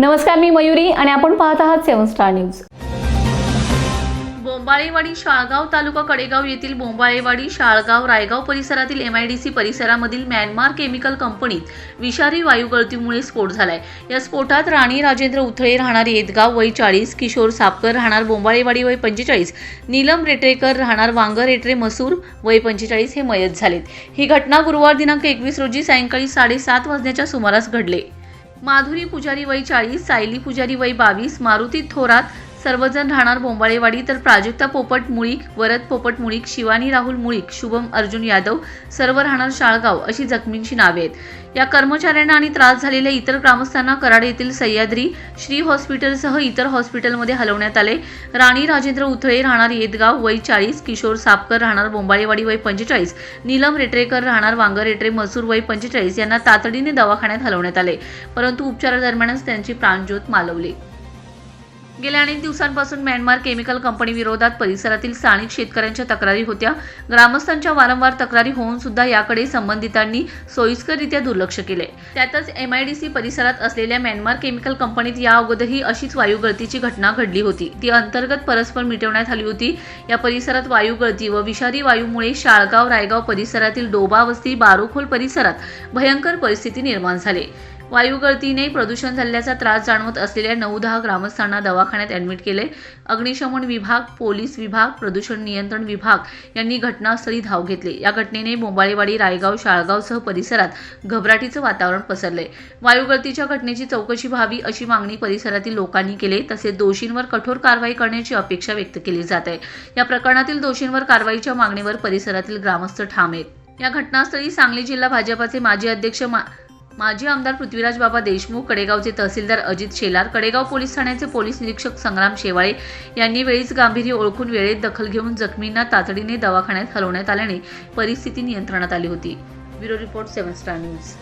नमस्कार मी मयुरी आणि आपण पाहत आहात seven star news. Bombalewadi Shalgaon तालुका कडेगाव येथील बोंबाळेवाडी शाळगाव रायगाव परिसरातील एम आय डी सी परिसरामधील म्यानमार केमिकल कंपनीत विषारी वायू गळतीमुळे स्फोट झालाय. या स्फोटात राणी राजेंद्र उथळे राहणार येदगाव वय चाळीस किशोर सापकर राहणार बोंबाळेवाडी वय पंचेचाळीस नीलम रेटरेकर राहणार वांगर रेटरे मसूर वय पंचेचाळीस हे मयत झालेत. ही घटना गुरुवार दिनांक एकवीस रोजी सायंकाळी साडेसात वाजण्याच्या सुमारास घडले. माधुरी पुजारी वय चाळीस सायली पुजारी वय बावीस मारुती थोरात सर्वजण राहणार बोंबाळेवाडी तर प्राजक्ता पोपट मुळीक वरद पोपट मुळीक शिवानी राहुल मुळीक शुभम अर्जुन यादव सर्व राहणार शाळगाव अशी जखमींची नावे आहेत. या कर्मचाऱ्यांना आणि त्रास झालेल्या इतर ग्रामस्थांना कराड येथील सह्याद्री श्री हॉस्पिटलसह इतर हॉस्पिटलमध्ये हलवण्यात आले. राणी राजेंद्र उथळे राहणार येदगाव वय चाळीस किशोर सापकर राहणार बोंबाळेवाडी वय पंचेचाळीस नीलम रेटरेकर राहणार वांगर रेटरे मसूर वय पंचेचाळीस यांना तातडीने दवाखान्यात हलवण्यात आले. परंतु उपचारादरम्यानच त्यांची प्राणज्योत मालवली. गेल्या अनेक दिवसांपासून म्यानमार केमिकल कंपनी विरोधात परिसरातील स्थानिक शेतकऱ्यांच्या तक्रारी होत्या. ग्रामस्थांच्या वारंवार तक्रारी होऊन सुद्धा याकडे संबंधितांनी सोयीस्कररित्या दुर्लक्ष केले. त्यातच एमआयडीसी परिसरात असलेल्या म्यानमार केमिकल कंपनीत या अगोदरही अशीच वायू गळतीची घटना घडली होती. ती अंतर्गत परस्पर मिटवण्यात आली होती. या परिसरात वायू गळती व विषारी वायूमुळे शाळगाव रायगाव परिसरातील डोबा वस्ती बारोखोल परिसरात भयंकर परिस्थिती निर्माण झाली. वायू गळतीने प्रदूषण झाल्याचा त्रास जाणवत असलेल्या नऊ दहा ग्रामस्थांना दवाखान्यात ॲडमिट केले. अग्निशमन विभाग पोलीस विभाग प्रदूषण नियंत्रण विभाग यांनी घटनास्थळी धाव घेतली. या घटनेने मोबाळेवाडी रायगाव शाळगावसह परिसरात घबराटीचं वातावरण पसरले. वायू गळतीच्या घटनेची चौकशी व्हावी अशी मागणी परिसरातील लोकांनी केली तसेच दोषींवर कठोर कारवाई करण्याची अपेक्षा व्यक्त केली जात आहे. या प्रकरणातील दोषींवर कारवाईच्या मागणीवर परिसरातील ग्रामस्थ ठाम आहेत. या घटनास्थळी सांगली जिल्हा भाजपाचे माजी अध्यक्ष मा माजी आमदार पृथ्वीराज बाबा देशमुख कडेगावचे तहसीलदार अजित शेलार कडेगाव पोलीस ठाण्याचे पोलीस निरीक्षक संग्राम शेवाळे यांनी वेळीच गांभीर्य ओळखून वेळेत दखल घेऊन जखमींना तातडीने दवाखान्यात हलवण्यात आल्याने परिस्थिती नियंत्रणात आली होती. Bureau report seven star news.